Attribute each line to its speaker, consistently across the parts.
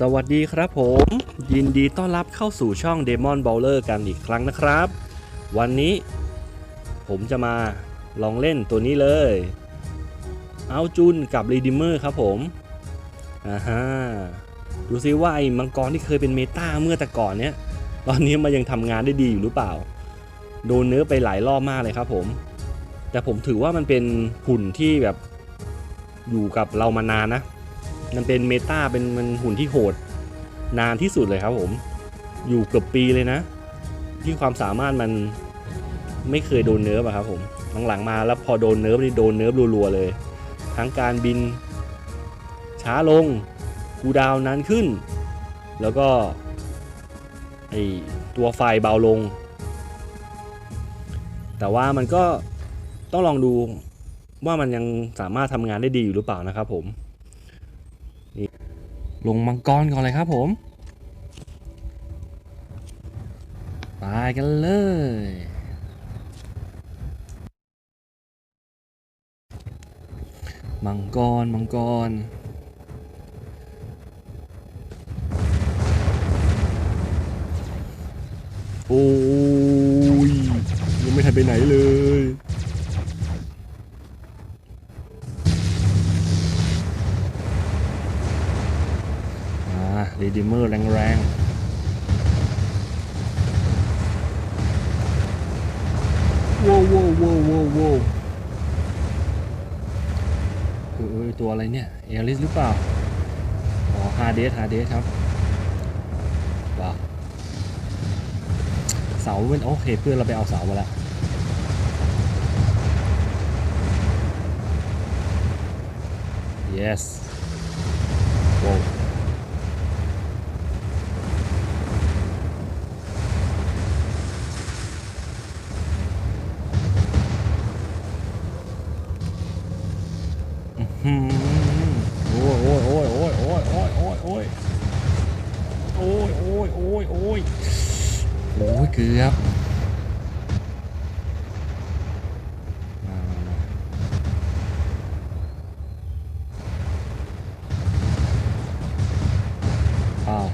Speaker 1: สวัสดีครับผม ยินดีต้อนรับเข้าสู่ช่อง Demon Bowler กันอีกครั้งนะครับ วันนี้ผมจะมาลองเล่นตัวนี้เลยเอาจุนกับ Redeemer ครับผมอ่าฮะดูซิว่าไอ้มังกรที่เคยเป็นเมตาเมื่อแต่ก่อนเนี้ยตอนนี้มันยังทำงานได้ดีอยู่หรือเปล่า โดนเนื้อไปหลายรอบมากเลยครับผม แต่ผมถือว่ามันเป็นหุ่นที่แบบอยู่กับเรามานานนะ มันเป็นเมตาเป็นมันหุ่นที่โหด นานที่สุดเลยครับผม อยู่เกือบปีเลยนะ ที่ความสามารถมันไม่เคยโดนเนิร์ฟอะครับผมหลังๆมาแล้วพอโดนเนิร์ฟนี่โดนเนิร์ฟรัวๆเลย ทั้งการบิน ช้าลงกูดาวนานขึ้น แล้วก็ไอตัวไฟเบาลง แต่ว่ามันก็ต้องลองดูว่ามันยังสามารถทำงานได้ดีอยู่หรือเปล่านะครับผม ลงมังกรก่อนเลยครับผมไปกันเลยมังกรมังกรโอ้ยยังไม่ทันไปไหนเลยาเรดิเมอร์แรงๆว้าวว้าวว้าวว้าวว้าวเอ้ยตัวอะไรเนี่ย เอลิสหรือเปล่า อ๋อฮาเดสฮาเดสครับ ว้าว เสาเป็นโอเคเพื่อนเราไปเอาเสามาแล้ว yes ว้าว โอ้ยโอ้ยโอ้ยโอ้ยโอ้ยโอ้ยโอ้ยโอ้ยโอ้ยโอ้ยโอ้ยโอ้ยโอ้ยเกือบมามามาอ้าว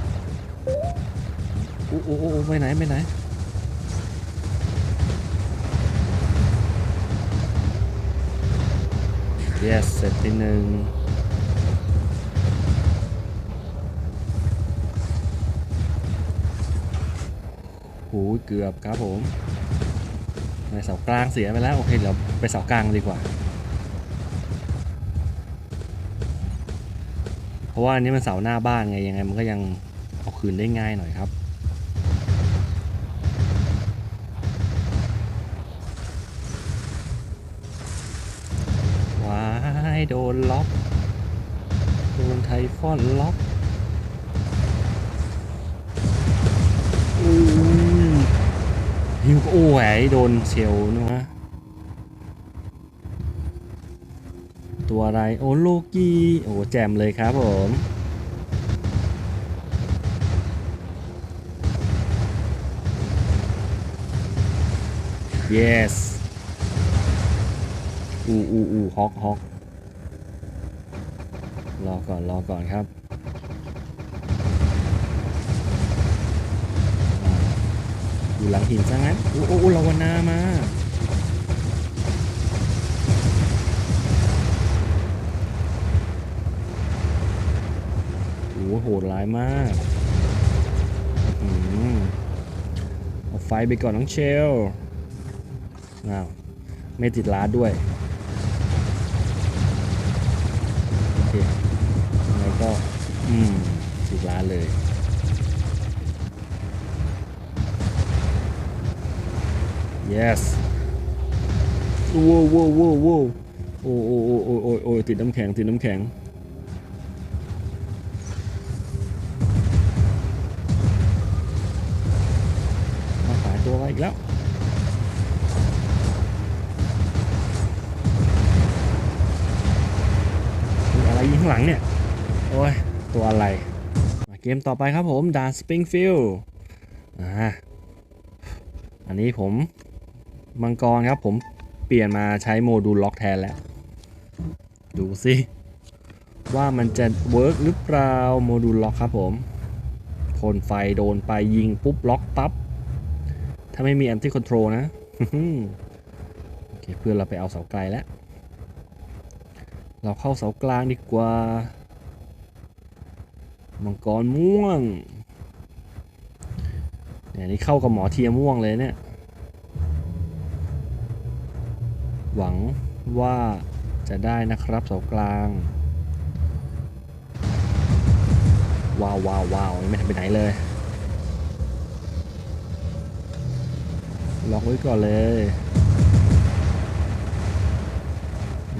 Speaker 1: โอ้โอ้โอ้โอ้ไปไหนไปไหน yes เสร็จไปห นึ่งหูยเกือบครับผมในเสากลางเสียไปแล้ว โอเคเดี๋ยวไปเสากลางดีกว่า เพราะว่าอันนี้มันเสาหน้าบ้านไงยังไงมันก็ยังเอาคืนได้ง่ายหน่อยครับ นล็อกโดนไทฟอนล็อกฮิวก็โอ้ยโดนเชลนะฮะตัวอะไรโอ้โลกี้โอ้แจมเลยครับผม yes อูอูอูฮอกฮอก รอก่อนรอก่อนครับอยู่หลังหินซะงั้นโอ้โอ้ลาวนามาโอ้โหดร้ายมากเอาไฟไปก่อนน้องเชลอ้าวไม่ติดลาด้วย โอเคยังไง ก็ อืมติดร้านเลย yes โว้วโว้วโว้วโว้โอ้โอ้โอ้โอ้โอ้โอ้ติดน้ำแข็งติดน้ำแข็งมาขายตัวอะไรอีกแล้วมีอะไรยิงข้างหลังเนี่ย โอ้ย ตัวอะไรมาเกมต่อไปครับผมดานสปริงฟิลอ่าอันนี้ผมมังกรครับผมเปลี่ยนมาใช้โมดูลล็อกแทนแล้ว ดูสิว่ามันจะเวิร์กหรือเปล่าโมดูลล็อกครับผมพ่นไฟโดนไปยิงปุ๊บล็อกปั๊บ ถ้าไม่มีแอนตี้คอนโทรลนะโอเคเพื่อนเราไปเอาเสาไกลแล้ว เราเข้าเสากลางดีกว่า มังกรม่วงเนี่ยนี่เข้ากับหมอเทียม่วงเลยเนี่ย หวังว่าจะได้นะครับเสากลาง ว้าวว้าวว้าวยังไม่ทำไปไหนเลยล็อกไว้ก่อนเลย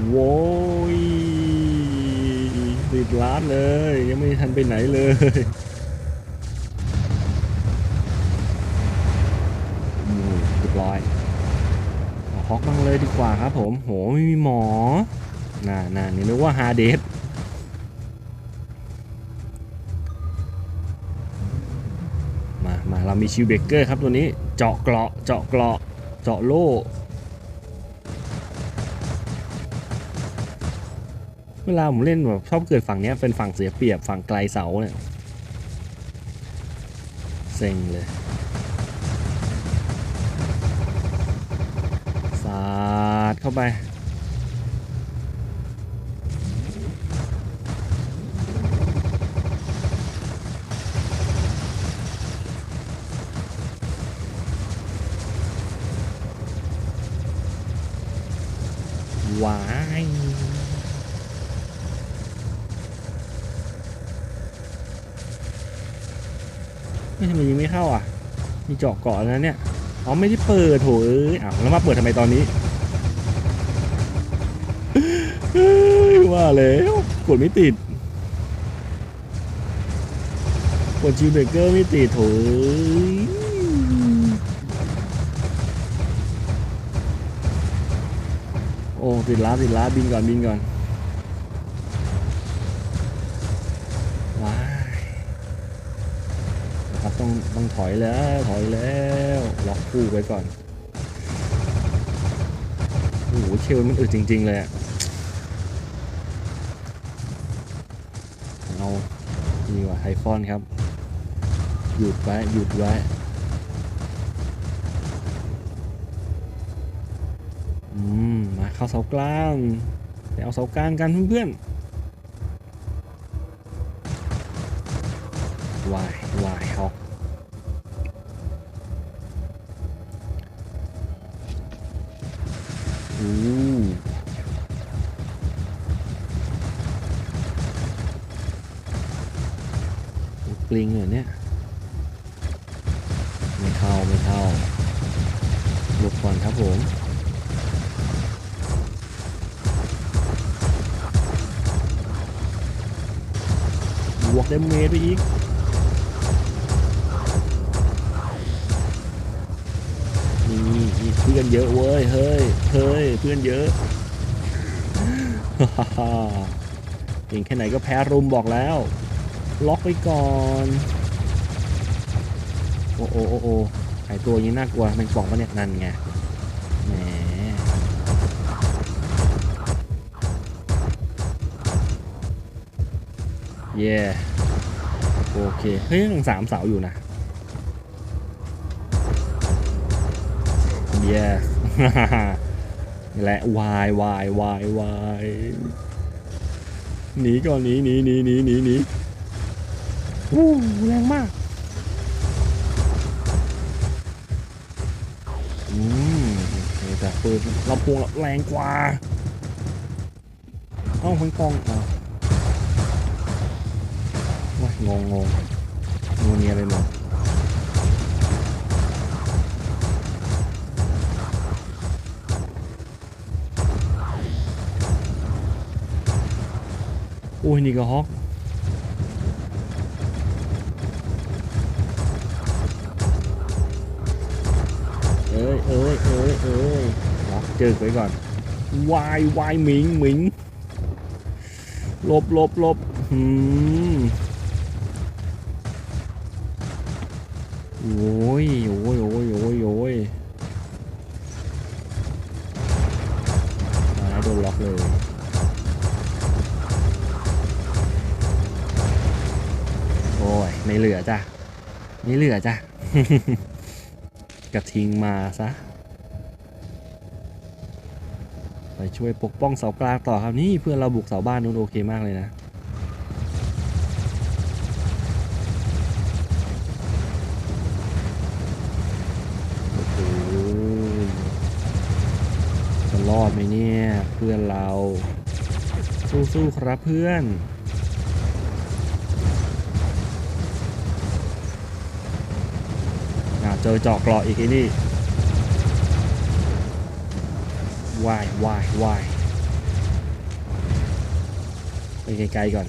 Speaker 1: โว้ย ติดล้านเลย ยังไม่ทันไปไหนเลยอืมเรียบร้อยฮอกบ้างเลยดีกว่าครับผม โหไม่มีหมอน่าน่านี่นึกว่าฮาเดสมา มา เรามีชิวเบเกอร์ครับตัวนี้ เจาะเกราะ เจาะเกราะ เจาะโล่ เวลาผมเล่นแบบชอบเกิดฝั่งเนี้ยเป็นฝั่งเสียเปรียบฝั่งไกลเสาเนี่ยเซ็งเลยสาดเข้าไปว้าย ไม่ทำไมยิงไม่เข้าอะ มีเจาะเกาะแล้วเนี่ย อ๋อไม่ได้เปิดโถเอ้ยอ้าวแล้วมาเปิดทำไมตอนนี้เฮ้ยว่าแล้วกดไม่ติดกดชิวเบเกอร์ไม่ติดโถโอ้ติดล้าติดล้าบินก่อนบินก่อน ว้ายนะครับ ต้องถอยแล้วถอยแล้วล็อกคู่ไว้ก่อนโอ้โหเชลมันอึดจริง ๆ เลยอะเอานี่ว่ะไฮฟอนครับ หยุดไว้ หยุดไว้อืมมาเข้าเสากลางไปเอาเสากลางกันเพื่อนๆวาย ลิงเหรอเนี่ย ไม่เข้าไม่เข้าหลบก่อนครับผมบวกเดมเมจไปอีกนี่นี่เพื่อนเยอะเว้ย เฮ้ย เฮ้ย เพื่อนเยอะเก่งแค่ไหนก็แพ้รุมบอกแล้ว ล็อกไปก่อน โอ้โอ้โอ้โอ้ไอตัวนี้น่ากลัวมันกล่องปะเนี่ยนั่นไงแหมเย่โอเคเฮ้ยยังสามเสาอยู่นะเย่และวายวายวายวายหนีก่อนหนีหนีหนีหนีหนี หนีอู้แรงมากอืมแต่ปืนเราพวงแรงกว่า เอ้าพังกองอ้าวว้ายงงงงงงเงียไปหมดโอ้ยนี่ก็ฮอก จอกไว้ก่อนวายวายหมิงหมิงลบลบลบหืมโอ้ยโอ้ยโอ้ยโอ้ยโอ้ยมโดนล็อกเลยโอ้ยไม่เหลือจ้ะไม่เหลือจ้ะกระทิงมาซะ ช่วยปกป้องเสากลางต่อครับนี่เพื่อนเราบุกเสาบ้านนู้นโอเคมากเลยนะโอ้โหจะรอดไหมเนี่ยเพื่อนเราสู้ๆครับเพื่อนอ่าเจอจาะเกราะอีกไอ้นี่ วายวายวายไปไกลๆก่อน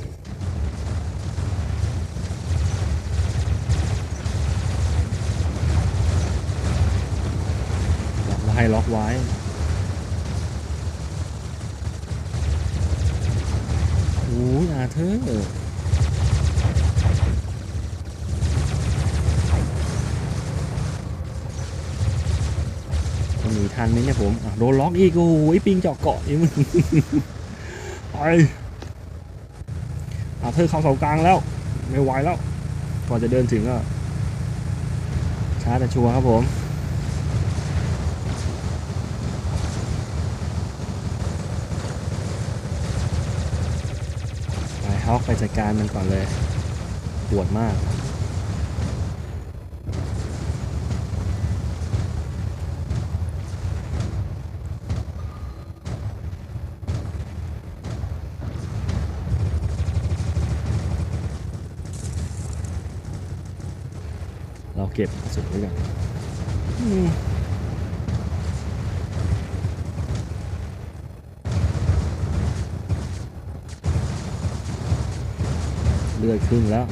Speaker 1: ล็อกไว้ล็อกไว้โอ้ยอาเธอร์จะหนี ทันไหมเนี่ยผมโดนล็อกอีกโอ้โห้ปิงเจาะเกาะนี่มึงไปอาเธอเข้าเสากลางแล้ว ไม่ไหวแล้วกว่อนจะเดินถึงก็ช้าแต่ชัวร์ครับผมไปฮอกไปจัดการมันก่อนเลยปวดมาก เราเก็บสุดไว้ก่อนเลือดครึ่งแล้ว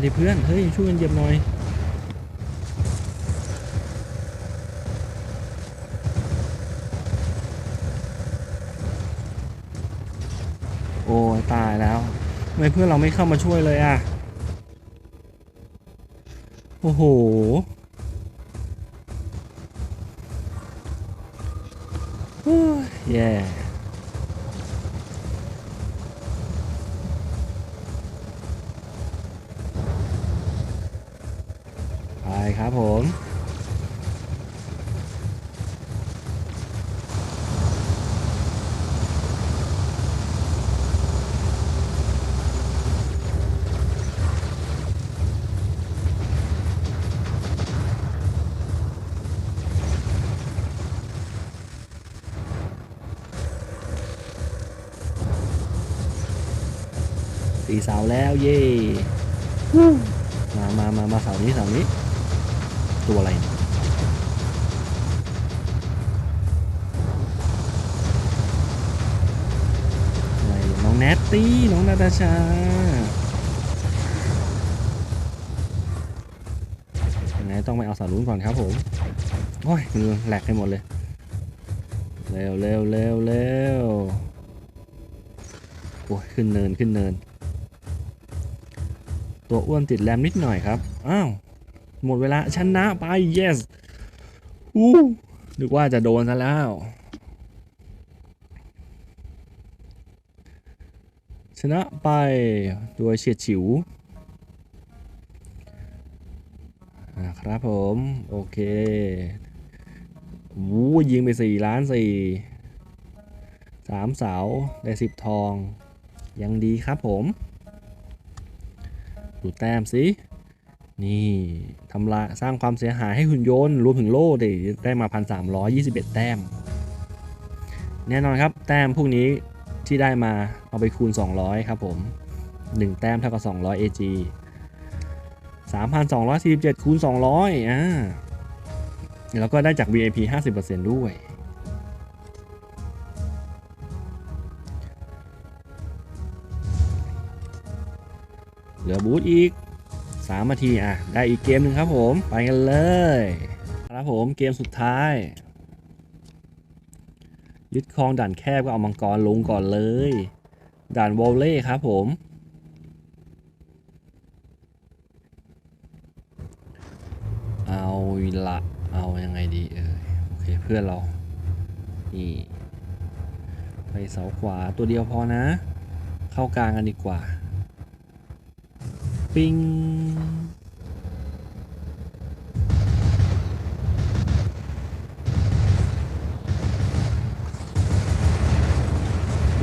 Speaker 1: เข้าดิเพื่อน เฮ้ย ช่วยกันเหยียบหน่อยโอ้ตายแล้วทำไมเพื่อนเราไม่เข้ามาช่วยเลยอะ โอ้โหโอ้ยแย่ไป ครับผมตีเสาแล้วเย่มามามามาเสานี้เสานี้ ตัวอะไรเนี่ยอะไรน้องแนตตี้ น้องนาตาชายังไงต้องไปเอาสารุนก่อนครับผม โอ้ยมือแหลกให้หมดเลย เร็วเร็วเร็วเร็วโอ้ยขึ้นเนินขึ้นเนิน ตัวอ้วนติดแรมนิดหน่อยครับ อ้าว หมดเวลาชนะไป yes อู้นึกว่าจะโดนซะแล้ว ชนะไปโดยเฉียดฉิวอ่าครับผม โอเควู้ยิงไปสี่ล้านสี่สามเสาได้สิบทอง ยังดีครับผม ดูแต้มสิ นี่ทำลายสร้างความเสียหายให้หุ่นยนต์รวมถึงโล่ไดิได้มา 1,321 แต้ม แน่นอนครับ แต้มพวกนี้ที่ได้มาเอาไปคูณ 200 ครับผม 1 แต้มเท่ากับ 200 AG 3,247 คูณ 200 อ่า แล้วก็ได้จาก VIP 50%ด้วย เหลือบูธอีก 3นาทีอะได้อีกเกมหนึ่งครับผมไปกันเลยครับผมเกมสุดท้ายยึดครองด่านแคบก็เอามังกรลงก่อนเลย ด่านวอลเล่ครับผม เอาละเอายังไงดีเออโอเคเพื่อนเรานี่ไปเสาขวาตัวเดียวพอนะ เข้ากลางกันดีกว่า ปิง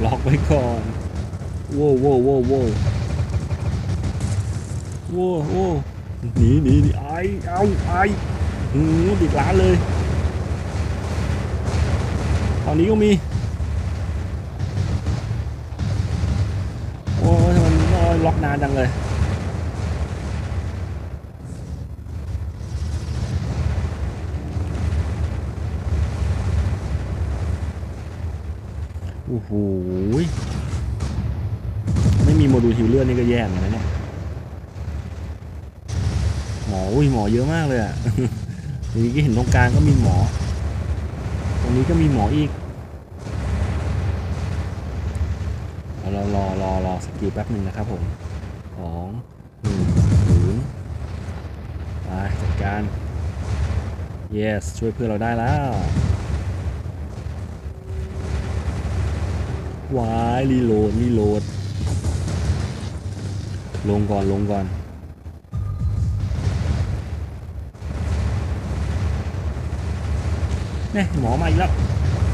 Speaker 1: ล็อกไว้ก่อนโว้วโว้วโว้วโว้วโว้วโว้วหนีหนีหนีไอเอาไอหืมติดร้านเลยตอนนี้ก็มี โอ้ยทำไมมันล็อกนานจังเลย โอ้โหไม่มีโมดูลฮิวเลือดนี่ก็แย่เหมือนกันเนี่ยหมออุ้ยหมอเยอะมากเลยอะตรงนี้ก็เห็นตรงกลางก็มีหมอ ตรงนี้ก็มีหมออีกเอารอรอรอรอสกิลแป๊บหนึ่งนะครับผมสองหนึ่งศูนย์ไปจัดการ yes ช่วยเพื่อนเราได้แล้ว วายรีโหลดรีโหลด ลงก่อนลงก่อนเนี่ยหมอมาอีกแล้ว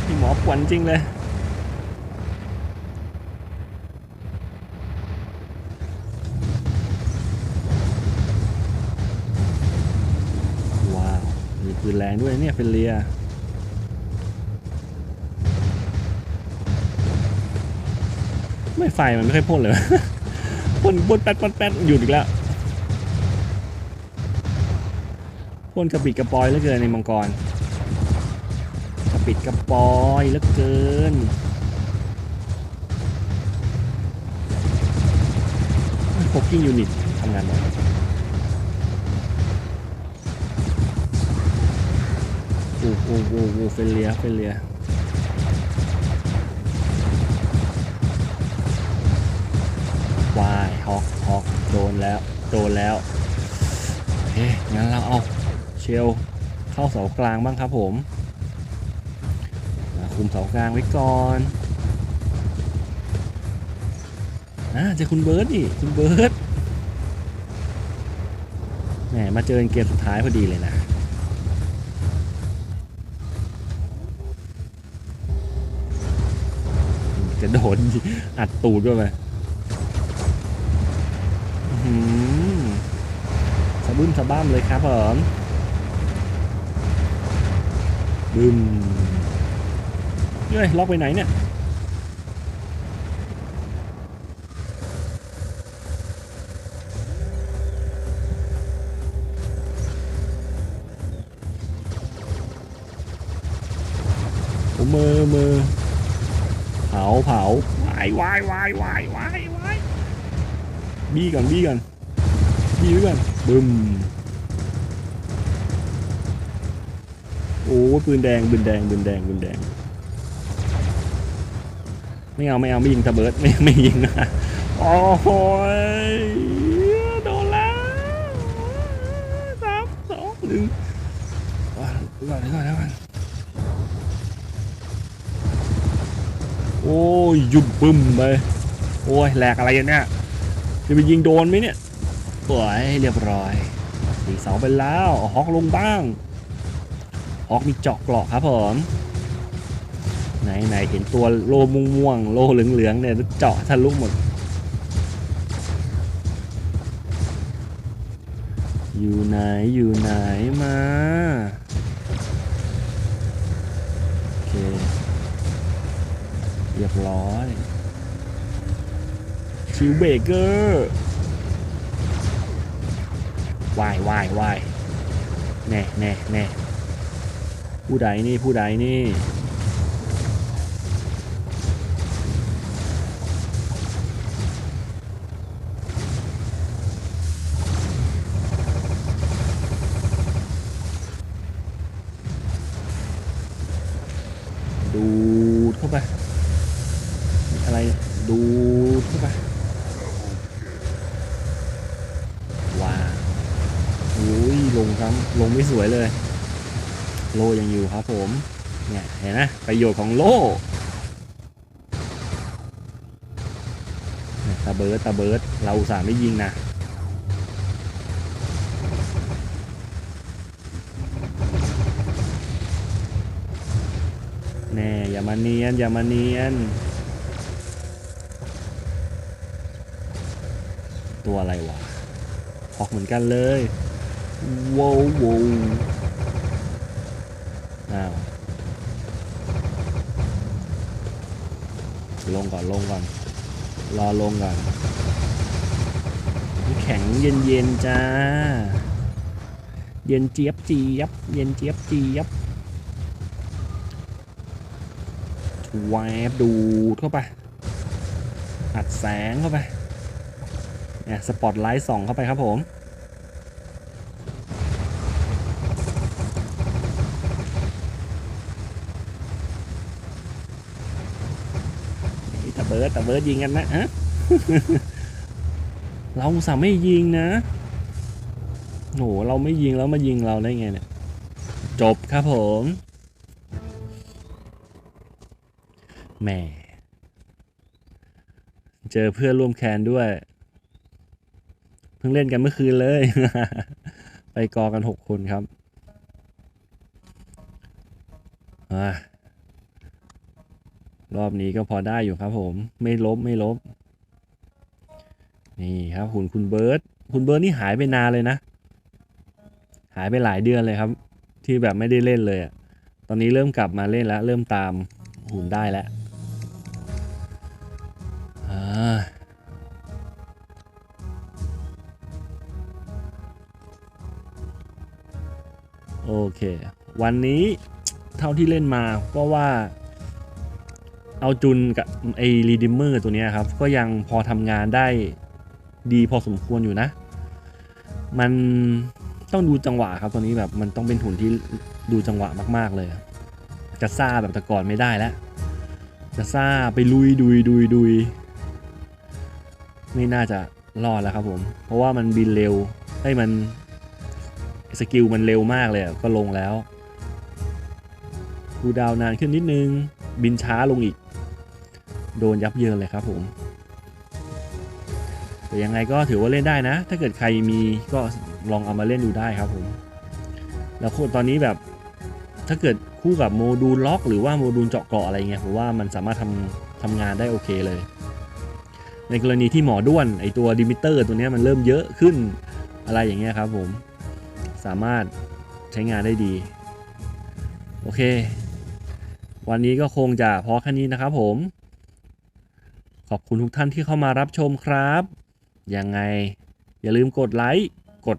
Speaker 1: นี่หมอป่วนจริงเลย ว้าว มีปืนแรงด้วยเนี่ยเป็นเรีย ไม่ไฟมันไม่ค่อยพ่นเลยพ่นพ่นแป๊ดพ่นแป๊ดหยุดอีกแล้วพ่นกระปิดกระปอยเหลือเกินในมังกรกระปิดกระปอยเหลือเกินโฟกิ้งยูนิตทำงานหมดโอ้โหโอ้โหโอ้โหเฟลเลียเฟลเลีย วายฮอกฮอกโดนแล้ว โดนแล้วเฮ้งั้นเราเอาเชลเข้าเสากลางบ้างครับผมมาคุมเสากลางไว้ก่อนอ่าเจอคุณเบิร์ดดิคุณเบิร์ดแหมมาเจอเกมสุดท้ายพอดีเลยนะจะโดนอัดตูดด้วยไหม อื้อหือสะ บึ้มสะบ้ามเลยครับผมบึ้มเฮ้ยล็อกไปไหนเนี่ยโอ้มือมือเผาเผาวายวายวายวายวายวายบี้ก่อนบี้ก่อนบี้ไว้ก่อน บึมโอ้ยปืนแดงปืนแดงปืนแดงปืนแดง ไม่เอาไม่เอาไม่ยิงตะเบิร์ดไม่ไม่ยิงนะโอ้โหยโดนแล้วสามสองหนึ่งว้าวเดี๋ยวก่อนก่อนเดี๋ยวก่อนโอ้ยหยุดบึ้มไปโอ้ยแหลกอะไรเนี่ยจะไปยิงโดนไหมเนี่ย ปล่อยเรียบร้อยตีเสาไปแล้วอาฮอกลงบ้างฮอกมีเจาะกราะครับผมไหนไหนเห็นตัวโลม่วงๆโลเหลืองเหลืองๆเนี่ยเจาะทะลุหมด อยู่ไหนอยู่ไหนมาโอเคเรียบร้อยชิวเบเกอร์ ว่ายว่ายว่ายแน่แน่แน่ผู้ใดนี่ผู้ใดนี่ ดูด ไปมีอะไรดูดเข้าไปว้าวโอ้ยลงครับลงไม่ สวยเลย โลยังอยู่ครับผม เนี่ยเห็นไหมประโยชน์ของโล่ตาเบิร์ดตาเบิร์ดเราสาห์ไม่ยิงนะแน่อย่ามาเนียน อย่ามาเนียน ตัวอะไรวะออกเหมือนกันเลย ว้าวว้าวอ้าวลงก่อนลงก่อน รอลงก่อน แข็งเย็นเย็นๆจ้า เย็นเจี๊ยบจี๊ยบเย็นเจี๊ยบจี๊ยบแวบดูดเข้าไป อัดแสงเข้าไปเนี่ยสปอตไลท์ส่องเข้าไปครับผม นี่ตะเบิร์ดตะเบิร์ดยิงกันนะฮะเราสาห์ไม่ยิงนะโหเราไม่ยิงแล้วมายิงเราได้ไงเนี่ย จบครับผมแหมเจอเพื่อนร่วมแคนด้วย เพิ่งเล่นกันเมื่อคืนเลย ไปกอกันหกคนครับอ่า รอบนี้ก็พอได้อยู่ครับผม ไม่ลบไม่ลบ นี่ครับหุ่นคุณเบิร์ตคุณเบิร์ตนี่หายไปนานเลยนะ หายไปหลายเดือนเลยครับ ที่แบบไม่ได้เล่นเลยอะตอนนี้เริ่มกลับมาเล่นแล้ว เริ่มตามหุ่นได้แล้วโอเค วันนี้เท่าที่เล่นมาก็ว่า เอาจุนกับไอรีดิมเมอร์ตัวนี้ครับ ก็ยังพอทำงานได้ดีพอสมควรอยู่นะ มันต้องดูจังหวะครับตัวนี้แบบมันต้องเป็นหุ่นที่ดูจังหวะมาก ๆ เลยจะซ่าแบบแต่ก่อนไม่ได้แล้วจะซ่าไปลุยดุยดุยดุยไม่น่าจะรอดแล้วครับผม เพราะว่ามันบินเร็วให้มันสกิลมันเร็วมากเลยก็ลงแล้วดูดาวนานขึ้นนิดนึง บินช้าลงอีก โดนยับเยินเลยครับผมแต่ยังไงก็ถือว่าเล่นได้นะ ถ้าเกิดใครมีก็ลองเอามาเล่นดูได้ครับผม แล้วตอนนี้แบบถ้าเกิดคู่กับโมดูลล็อก หรือว่าโมดูลเจาะเกราะอะไรเงี้ยผมว่ามันสามารถทำทำงานได้โอเคเลย ในกรณีที่หมอด้วนไอตัวดิมิเตอร์ตัวนี้มันเริ่มเยอะขึ้นอะไรอย่างเงี้ยครับผมสามารถใช้งานได้ดี โอเค วันนี้ก็คงจะพอแค่นี้นะครับผม อบคุณทุกท่านที่เข้ามารับชมครับ ยังไงอย่าลืมกดไลค์ กด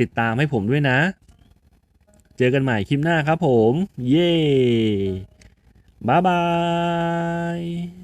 Speaker 1: ติดตามให้ผมด้วยนะ เจอกันใหม่คลิปหน้าครับผม เย้ บ๊ายบาย